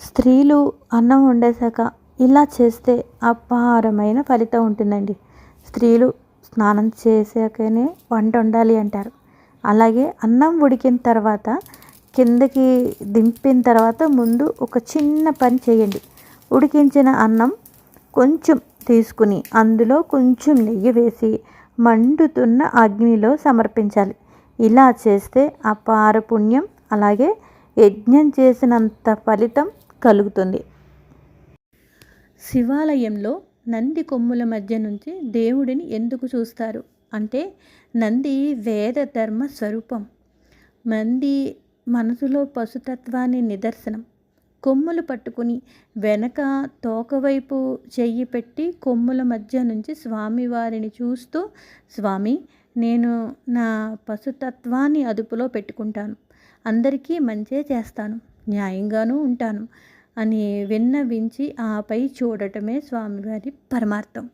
స్త్రీలు అన్నం వండేశాక ఇలా చేస్తే అపారమైన ఫలితం ఉంటుందండి. స్త్రీలు స్నానం చేశాకనే వంట వండాలి అంటారు. అలాగే అన్నం ఉడికిన తర్వాత కిందకి దింపిన తర్వాత ముందు ఒక చిన్న పని చేయండి. ఉడికించిన అన్నం కొంచెం తీసుకుని అందులో కొంచెం నెయ్యి వేసి మండుతున్న అగ్నిలో సమర్పించాలి. ఇలా చేస్తే అపార పుణ్యం అలాగే యజ్ఞం చేసినంత ఫలితం కలుగుతుంది. శివాలయంలో నంది కొమ్ముల మధ్య నుంచి దేవుడిని ఎందుకు చూస్తారు? అంటే నంది వేద ధర్మ స్వరూపం. నంది మనసులో పశుతత్వాన్ని నిదర్శనం. కొమ్ములు పట్టుకుని వెనక తోకవైపు చెయ్యి పెట్టి కొమ్ముల మధ్య నుంచి స్వామివారిని చూస్తూ స్వామి నేను నా పశుతత్వాన్ని అదుపులో పెట్టుకుంటాను. అందరికీ మంచే చేస్తాను. న్యాయంగానూ ఉంటాను. అని విన్నవించి ఆపై చూడటమే స్వామివారి పరమార్థం.